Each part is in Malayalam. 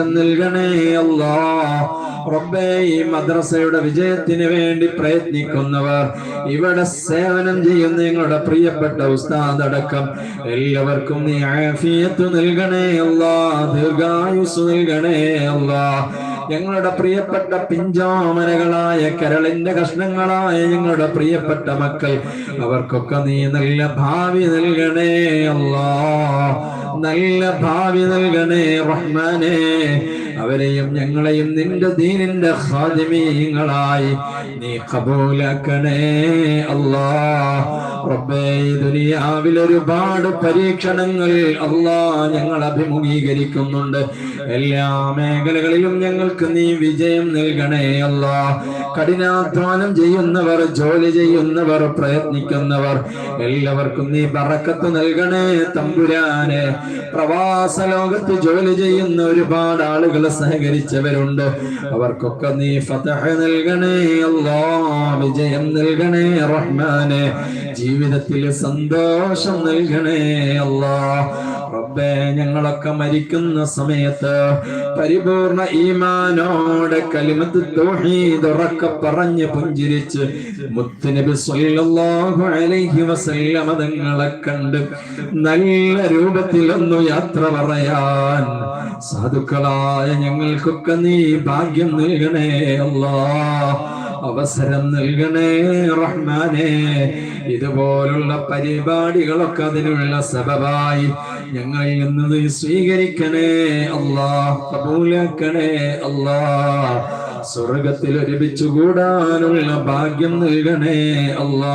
നൽകണേ അല്ലാ. റബ്ബേ ഈ മദ്രസയുടെ വിജയത്തിന് വേണ്ടി പ്രയത്നിക്കുന്നവർ ഇവിടെ സേവനം ചെയ്യുന്ന നിങ്ങളുടെ പ്രിയപ്പെട്ട ഉസ്താദ് അടക്കം എല്ലാവർക്കും നീ ആഫിയത്ത് നൽകണേ അല്ലാ ദീർഘായുസ് നൽകണേ അല്ലാ. ഞങ്ങളുടെ പ്രിയപ്പെട്ട പിഞ്ചാമനകളായ കരളിന്റെ കഷ്ണങ്ങളായ ഞങ്ങളുടെ പ്രിയപ്പെട്ട മക്കൾ. അവർക്കൊക്കെ നീ നല്ല ഭാവി നൽകണേ അല്ലാ. നല്ല ഭാവി നൽകണേ റഹ്മാനേ. അവരെയും ഞങ്ങളെയും നിന്റെ ദീനിന്റെ ഖാദിമീങ്ങളായി നീ കബൂലാക്കണേ അല്ലാ. ദുനിയാവിൽ ഒരുപാട് പരീക്ഷണങ്ങൾ അള്ളാ ഞങ്ങൾ അഭിമുഖീകരിക്കുന്നുണ്ട്. എല്ലാ മേഖലകളിലും ഞങ്ങൾക്ക് നീ വിജയം നൽകണേ അല്ലാ കഠിനാധ്വാനം ചെയ്യുന്നവർ ജോലി ചെയ്യുന്നവർ പ്രയത്നിക്കുന്നവർ എല്ലാവർക്കും നീ പറക്കത്ത് നൽകണേ തമ്പുരാനെ. പ്രവാസ ലോകത്ത് ജോലി ചെയ്യുന്ന ഒരുപാട് ആളുകൾ സഹകരിച്ചവരുണ്ട്. അവർക്കൊക്കെ നീ ഫതഹ നൽകണേ അല്ലാ വിജയം നൽകണേ റഹ്മാനെ. ജീവിതത്തിൽ സന്തോഷം നൽകണേ അല്ലാ. റബ്ബേ ഞങ്ങളൊക്കെ മരിക്കുന്ന സമയത്ത് പരിപൂർണ ഈമാനോടെ കലിമത്ത് തൗഹീദ് ഉറക്കെ പറഞ്ഞ് പുഞ്ചിരിച്ച് മുത്തുനബി സല്ലല്ലാഹു അലൈഹി വസല്ലമ തങ്ങളെ കണ്ട് നല്ല രൂപത്തിലൊന്നു യാത്ര പറയാൻ സാധുക്കളായ ഞങ്ങൾക്കൊക്കെ നീ ഭാഗ്യം നൽകണേ അല്ലാ. അവസരം നൽകണേ റഹ്മാനെ. ഇതുപോലുള്ള പരിപാടികളൊക്കെ അതിനുള്ള സബബായി ഞങ്ങൾ എന്നത് സ്വീകരിക്കണേ. അല്ലാ കബൂലാക്കണേ. അല്ലാ സ്വർഗത്തിൽ ഒരുമിച്ചു കൂടാനുള്ള ഭാഗ്യം നൽകണേ. അല്ലാ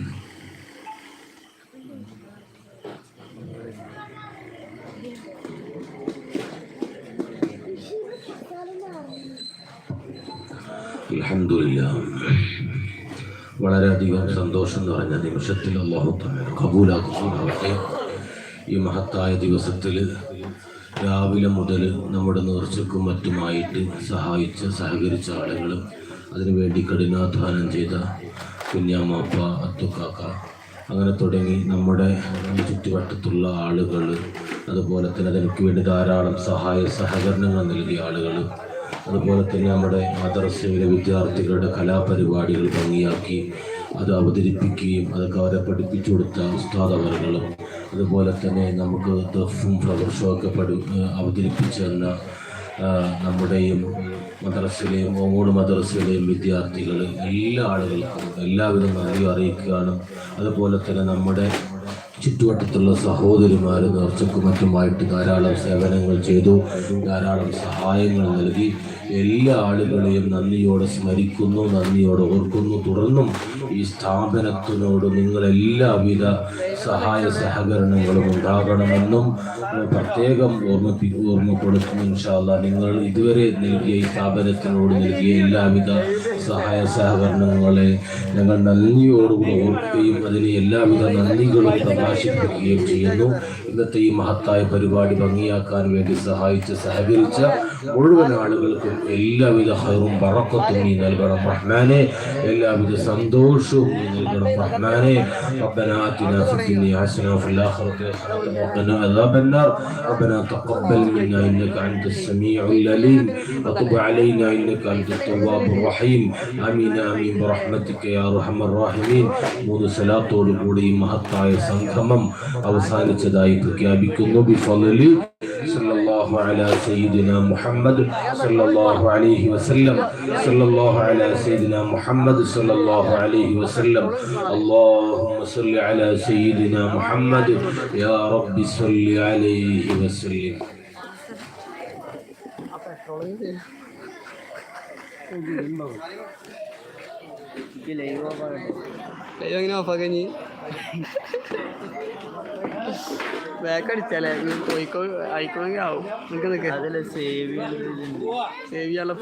വളരെയധികം സന്തോഷം നിറഞ്ഞ നിമിഷത്തിൽ അള്ളാഹു കബൂലാക്കുമാറാവട്ടെ ഈ മഹത്തായ ദിവസത്തിൽ രാവിലെ മുതൽ നമ്മുടെ നേർച്ചക്കും മറ്റുമായിട്ട് സഹായിച്ച സഹകരിച്ച ആളുകൾ അതിനുവേണ്ടി കഠിനാധ്വാനം ചെയ്ത കുഞ്ഞാമാപ്പ അത്തുക്കാക്ക അങ്ങനെ തുടങ്ങി നമ്മുടെ ചുറ്റുവട്ടത്തുള്ള ആളുകൾ അതുപോലെ തന്നെ അതിനു വേണ്ടി ധാരാളം സഹായ സഹകരണങ്ങൾ നൽകിയ ആളുകൾ അതുപോലെ തന്നെ നമ്മുടെ മദ്രസയിലെ വിദ്യാർത്ഥികളുടെ കലാപരിപാടികൾ ഭംഗിയാക്കി അത് അവതരിപ്പിക്കുകയും അതൊക്കെ അവരെ പഠിപ്പിച്ചു കൊടുത്ത ഉസ്താദ് അവരുകളും അതുപോലെ തന്നെ നമുക്ക് ദഫും ഫ്ലവർ ഒക്കെ പഠി അവതരിപ്പിച്ചു തന്ന നമ്മുടെയും മദ്രസയിലെയും ഓങ്ങോട് മദ്രസയിലെയും വിദ്യാർത്ഥികൾ എല്ലാ ആളുകൾക്കും എല്ലാവിധ നന്ദി അറിയിക്കുകയാണ് അതുപോലെ തന്നെ നമ്മുടെ ചുറ്റുവട്ടത്തുള്ള സഹോദരിമാർ നേർച്ചക്കും മറ്റുമായിട്ട് ധാരാളം സേവനങ്ങൾ ചെയ്തു. ധാരാളം സഹായങ്ങൾ നൽകി. എല്ലാ ആളുകളെയും നന്ദിയോടെ സ്മരിക്കുന്നു നന്ദിയോടെ ഓർക്കുന്നു. തുടർന്നും ഈ സ്ഥാപനത്തിനോട് നിങ്ങൾ എല്ലാവിധ സഹായ സഹകരണങ്ങളും ഉണ്ടാകണമെന്നും പ്രത്യേകം ഓർമ്മിപ്പി ഓർമ്മപ്പെടുത്തുന്നു. ഇൻഷാല്ല നിങ്ങൾ ഇതുവരെ നൽകിയ ഈ സ്ഥാപനത്തിനോട് നൽകിയ എല്ലാവിധ സഹായ സഹകരണങ്ങളെ ഞങ്ങൾ നന്ദിയോടുകൂടി ഓർക്കുകയും അതിന് എല്ലാവിധ നന്ദികളും പ്രകാശിപ്പിക്കുകയും ചെയ്യുന്നു ഇന്നത്തെ ഈ മഹത്തായ പരിപാടി ഭംഗിയാക്കാൻ വേണ്ടി സഹായിച്ച് സഹകരിച്ച മുഴുവൻ ആളുകൾക്കും എല്ലാവിധ ഹൈറും പറക്കത്തും നീ നൽകണം റഹ്മാനെ എല്ലാവിധ സന്തോഷവും നീ നൽകണം റഹ്മാനെ ربنا آتنا في الدنيا حسنة وفي الآخرة حسنة وقنا عذاب النار ربنا تقبل منا إنك أنت السميع العليم وتب علينا إنك أنت التواب الرحيم آمين آمين برحمتك يا أرحم الراحمين മൂന്ന് സലാത്തോടുകൂടി ഈ മഹത്തായ സംഗമം അവസാനിച്ചതായി പ്രഖ്യാപിക്കുന്നു ബിഫളലി സല്ലല്ലാഹു അലാ സയ്യിദിന മുഹമ്മദ് സല്ലല്ലാഹു അലൈഹി വസല്ലം സല്ലല്ലാഹു അലാ സയ്യിദിന മുഹമ്മദ് സല്ലല്ലാഹു അലൈഹി വസല്ലം اللهم صل على سيدنا محمد يا رب صل عليه وسلم ലൈവ് എങ്ങനെ ഓഫാക്കാൻ ബാക്ക് അടിച്ചാലേ പോയിക്കോ ആയിക്കോണെങ്കിൽ ആവും. നിൽക്ക് നിൽക്ക് സേവ് സേവ് ചെയ്യാനുള്ള